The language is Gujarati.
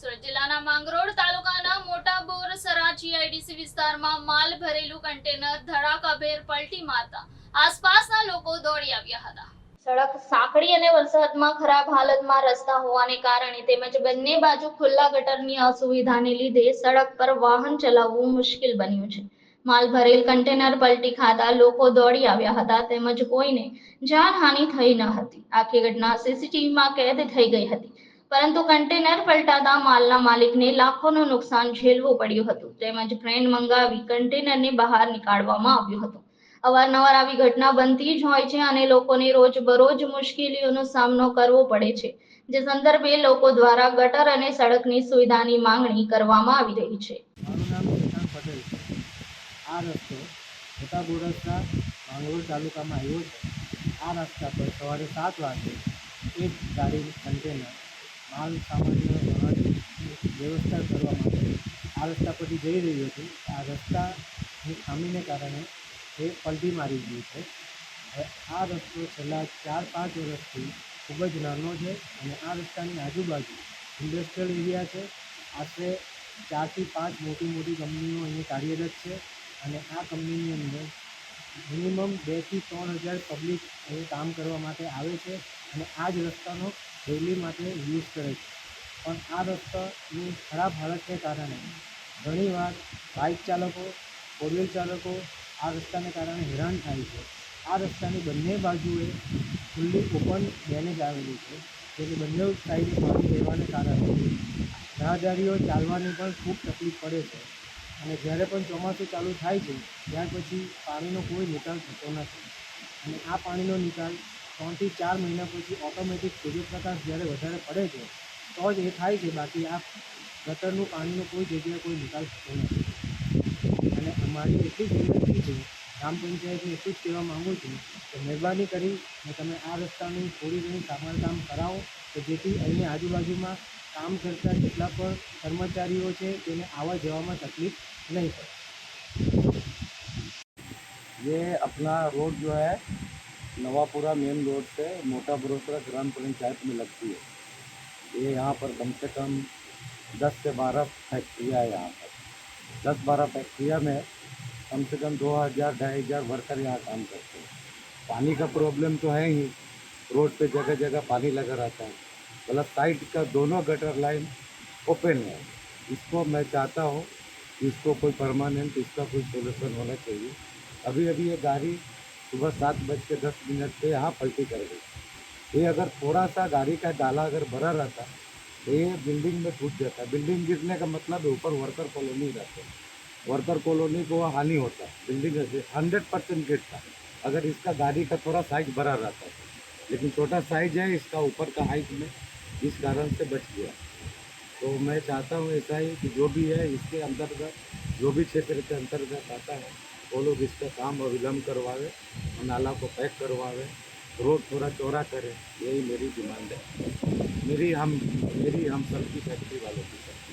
સુરત જિલ્લાના માંગરોળ તાલુકાના મોટા બોર સરાજી આઈડીસી વિસ્તારમાં માલ ભરેલું કન્ટેનર ધડાકાભેર પલટી મારતા આસપાસના લોકો દોડી આવ્યા હતા. સડક સાંકડી અને વરસાદમાં ખરાબ હાલતમાં રસ્તા હોવાને કારણે તેમજ બંને બાજુ ખુલ્લા ગટરની અસુવિધાને લીધે સડક પર વાહન ચલાવવું મુશ્કેલ બન્યું છે. માલ ભરેલ કન્ટેનર પલટી ખાતા લોકો દોડી આવ્યા હતા તેમજ કોઈને જાનહાનિ થઈ ન હતી. આખી ઘટના સીસીટીવીમાં કેદ થઈ ગઈ હતી. પરંતુ કન્ટેનર પલટાતા માલના માલિકને લાખોનું નુકસાન ઝેલવું પડ્યું હતું. તેમજ ક્રેન મંગાવી કન્ટેનરને બહાર નીકાળવામાં આવ્યું હતું. અવારનવાર આવી ઘટના બનતી જ હોય છે અને લોકોને રોજબરોજ મુશ્કેલીઓનો સામનો કરવો પડે છે. જે સંદર્ભે લોકો દ્વારા ગટર અને સડકની સુવિધાની માંગણી કરવામાં આવી રહી છે. આ રસ્તો મોટા બોરસના માંગરોળ તાલુકામાં આવ્યો છે. આ રસ્તા પર સવારે સાત વાગે એક ગાડી કન્ટેનર માલ સામાન્ય વ્યવસ્થા કરવા માટે આ રસ્તા પરથી જઈ રહ્યો છું આ રસ્તાની ખામીને કારણે એ પલટી મારી ગયું છે. આ રસ્તો છેલ્લા ચાર, પાંચ વર્ષથી ખૂબ જ નાનો છે અને આ રસ્તાની આજુબાજુ ઇન્ડસ્ટ્રીયલ એરિયા છે. આશરે ચારથી પાંચ મોટી મોટી કંપનીઓ અહીં કાર્યરત છે અને આ કંપનીની અંદર મિનિમમ બેથી ત્રણ હજાર પબ્લિક અહીં કામ કરવા માટે આવે છે અને આ જ રસ્તાનો ડેલી માટે યુઝ કરે છે. પણ આ રસ્તાની ખરાબ હાલતને કારણે ઘણીવાર બાઇક ચાલકો ફોર ચાલકો આ રસ્તાને કારણે હેરાન થાય છે. આ રસ્તાની બંને બાજુએ ખુલ્લી ઓપન ડેમેજ આવેલી છે. જેથી બંને સાઈડે પાણી રહેવાને કારણે રાહદારીઓ ચાલવાની પણ ખૂબ તકલીફ પડે છે. અને જ્યારે પણ ચોમાસું ચાલુ થાય છે, ત્યાર પછી પાણીનો કોઈ નિકાલ થતો નથી. અને આ પાણીનો નિકાલ ત્રણથી ચાર મહિના પછી ઓટોમેટિક સૂર્યપ્રકાશ જ્યારે વધારે પડે છે તો જ એ થાય છે બાકી આ ગટરનું પાણીનો કોઈ જગ્યાએ કોઈ નિકાલ થતો નથી અને અમારી એટલી જ વિનંતી છે ગ્રામ પંચાયતને એટલું જ કહેવા માગું છું કે મહેરબાની કરી ને તમે આ રસ્તાની થોડી ઘણી સમારકામ કરાવો કે જેથી અહીં આજુબાજુમાં કામ કરતા જેટલા પણ કર્મચારીઓ છે તેને આવવા જવામાં તકલીફ નહીં પડે ये अपना रोड जो है नवापुरा मेन रोड से मोटा बरोसरा ग्राम पंचायत में लगती है। ये यहाँ पर कम से कम 10 से 12 फैक्ट्रियाँ है यहाँ पर। 10 12 फैक्ट्रिया में कम से कम दो हज़ार, ढाई हज़ार वर्कर यहाँ काम करते हैं। पानी का प्रॉब्लम तो है ही। रोड पे जगह जगह पानी लगा रहता है। मतलब साइड का दोनों गटर लाइन ओपन है। इसको मैं चाहता हूँ कि इसको कोई परमानेंट, इसका कोई सोल्यूशन होना चाहिए। अभी अभी ये गाड़ी सुबह सात बज के दस मिनट पे यहाँ पलटी कर गई। ये अगर थोड़ा सा गाड़ी का डाला अगर भरा रहता तो ये बिल्डिंग में टूट जाता। बिल्डिंग गिरने का मतलब है ऊपर वर्कर कॉलोनी रहते वर्कर कॉलोनी को हानि होता है। बिल्डिंग हंड्रेड परसेंट गिरता अगर इसका गाड़ी का थोड़ा साइज़ भरा रहता लेकिन छोटा साइज़ है, इसका ऊपर का हाइट में इस कारण से बच गया। तो मैं चाहता हूँ ऐसा ही कि जो भी है, इसके अंतर्गत, जो भी क्षेत्र के अंतर्गत आता है वो लोग इसका काम अविलंब करवावे और नाला को पैक करवावे, रोड थोड़ा चौड़ा करें, यही मेरी डिमांड है। मेरी हम मेरी हम सबकी फैक्ट्री वालों की है